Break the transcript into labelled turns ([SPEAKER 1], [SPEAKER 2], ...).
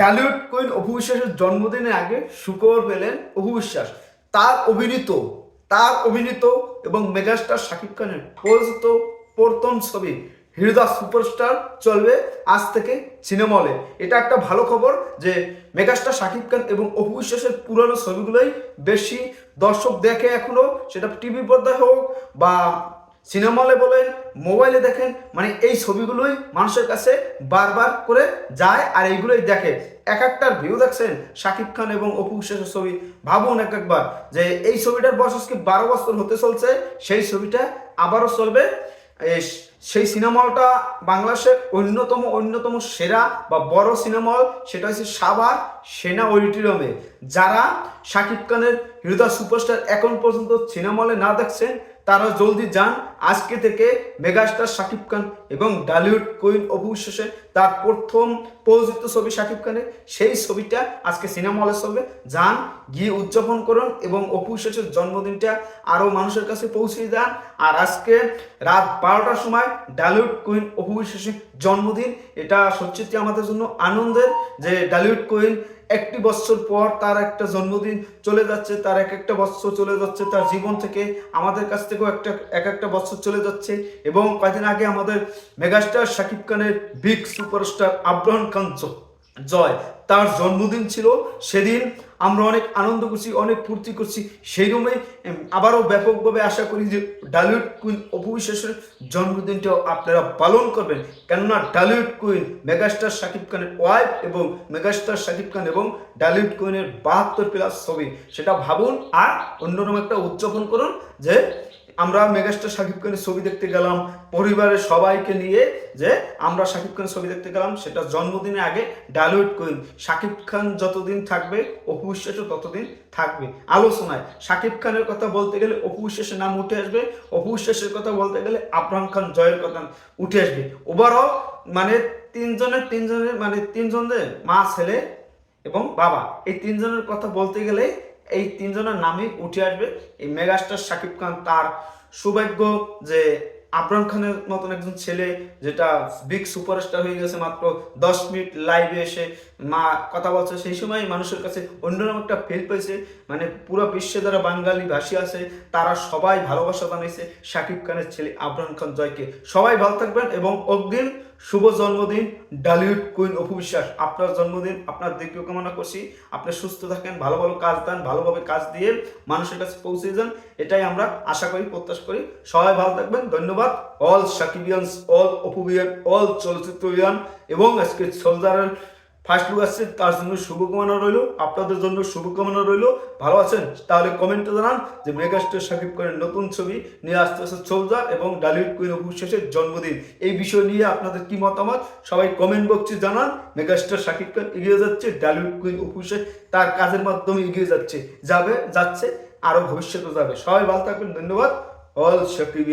[SPEAKER 1] Dhallywood queen Apu বিশ্বাসের জন্মদিনের আগে সুখবর পেলেন অপু বিশ্বাস। তার অভিনীত তার অভিনীত এবং মেগাস্টার শাকিব খানের পরিচিত প্রথম ছবি হৃদয় সুপারস্টার চলবে আজ থেকে সিনেমা হলে এটা একটা ভালো খবর যে মেগাস্টার শাকিব খান এবং অপু বিশ্বাসের পুরনো ছবিগুলোই বেশি দর্শক দেখে এখনও। সেটা টিভি পর্দায় হোক বা সিনেমা হলে বলেন, মোবাইলে দেখেন মানে এই ছবিগুলোই মানুষের কাছে বারবার করে যায় আর এইগুলোই দেখে। এক একটার ভিউ দেখছেন, শাকিব খান এবং অপু বিশ্বাসের ছবি। ভাবুন এক একবার যে এই ছবিটার বয়স আজকে বারো বছর হতে চলছে, সেই ছবিটা আবারও চলবে। সেই সিনেমা হলটা বাংলাদেশের অন্যতম অন্যতম সেরা বা বড় সিনেমা হল, সেটা হচ্ছে সাবার সেনা অডিটোরিয়ামে। যারা শাকিব খানের হৃদয় সুপারস্টার এখন পর্যন্ত সিনেমা হলে না দেখছেন তারা জলদি যান। আজকে থেকে মেগাস্টার শাকিব খান এবং ডালিউড কুইন অপু তার প্রথম প্রযোজিত ছবি শাকিব খানের, সেই ছবিটা আজকে সিনেমা হলে চলবে। যান, গিয়ে উদযাপন করুন এবং অপু জন্মদিনটা আরও মানুষের কাছে পৌঁছে দেন। আর আজকে রাত বারোটার সময় ডালিউড কুইন অপু জন্মদিন। এটা সত্যি আমাদের জন্য আনন্দের যে ডালিউড কুইন একটি বছর পর তার একটা জন্মদিন চলে যাচ্ছে, তার এক একটা বছর চলে যাচ্ছে, তার জীবন থেকে আমাদের কাছ থেকেও একটা, এক একটা বছর চলে যাচ্ছে এবং কয়েকদিন আগে আমাদের মেগাস্টার শাকিব খানের big superstar Abraham Khan Joy, তার জন্মদিন ছিল সেদিন আমরা অনেক আনন্দ করছি, অনেক ফুর্তি করছি। সেই রুমে আবারও ব্যাপকভাবে আশা করি যে ডালিউড কুইন অপবিশ্বাসের জন্মদিনটাও আপনারা পালন করবেন। কেননা ডালিউড কুইন মেগাস্টার শাকিব খানের ওয়াইফ এবং মেগাস্টার শাকিব খান এবং ডালিউড কুইনের বাহাত্তর প্লাস ছবি। সেটা ভাবুন আর অন্যরকম একটা উদযাপন করুন যে আমরা মেগাস্টার শাকিব খানের ছবি দেখতে গেলাম, পরিবারের সবাইকে নিয়ে যে আমরা শাকিব খানের ছবি দেখতে গেলাম, সেটা জন্মদিনের আগে ডালিউড কুইন শাকিব খান যতদিন থাকবে, অপু বিশ্বাসও ততদিন থাকবে। আলোচনায়, শাকিব খানের কথা বলতে গেলে অপু বিশ্বাসের নাম উঠে আসবে, অপু বিশ্বাসের কথা বলতে গেলে আব্রাহাম খান জয়ের কথা উঠে আসবে। ওভারঅল মানে তিনজনের তিনজনের মানে তিনজনের মা, ছেলে এবং বাবা, এই তিনজনের কথা বলতে গেলে এই তিনজনের নামই উঠে আসবে। এই মেগাস্টার শাকিব খান তার সৌভাগ্য যে আবরাম খানের মতন একজন ছেলে যেটা বিগ সুপারস্টার হয়ে গেছে মাত্র দশ মিনিট লাইভে এসে মা কথা বলছে, সেই সময় মানুষের কাছে অন্যরকম একটা ফিল পেয়েছে। মানে পুরো বিশ্বে যারা বাঙালি ভাষী আছে, তারা সবাই ভালোবাসা জানিয়েছে শাকিব খানের ছেলে আবরাম খান জয়কে। সবাই ভালো থাকবেন এবং অগ্রিম শুভ জন্মদিন ডালিউড কুইন অপু বিশ্বাস। আপনার জন্মদিন, আপনার দীর্ঘ কামনা করছি। আপনি সুস্থ থাকেন, ভালো ভালো কাজ দেন, ভালোভাবে কাজ দিয়ে মানুষের কাছে পৌঁছে যান, এটাই আমরা আশা করি, প্রত্যাশা করি। সবাই ভালো থাকবেন, ধন্যবাদ। All Shakibians all Apubian all চলচ্চিত্রিয়ান এবং আজকে সোলজারের ফার্স্ট লুক আসছে, তার জন্য শুভকামনা রইল। আপনাদের জন্য শুভকামনা রইল। ভালো আছেন? তাহলে কমেন্টে জানান যে মেগাস্টার শাকিব খানের নতুন ছবি নিয়ে আসতে আসছে সোলজার এবং ডালিউড কুইন অপু শেষের জন্মদিন। এই বিষয় নিয়ে আপনাদের কি মতামত? সবাই কমেন্ট বক্সে জানান। মেগাস্টার শাকিব খান এগিয়ে যাচ্ছে ডালিউড কুইন অপু তার কাজের মাধ্যমে এগিয়ে যাচ্ছে, যাবে, যাচ্ছে, আরও ভবিষ্যতে যাবে। সবাই ভালো থাকবেন, ধন্যবাদ। অল শাকিব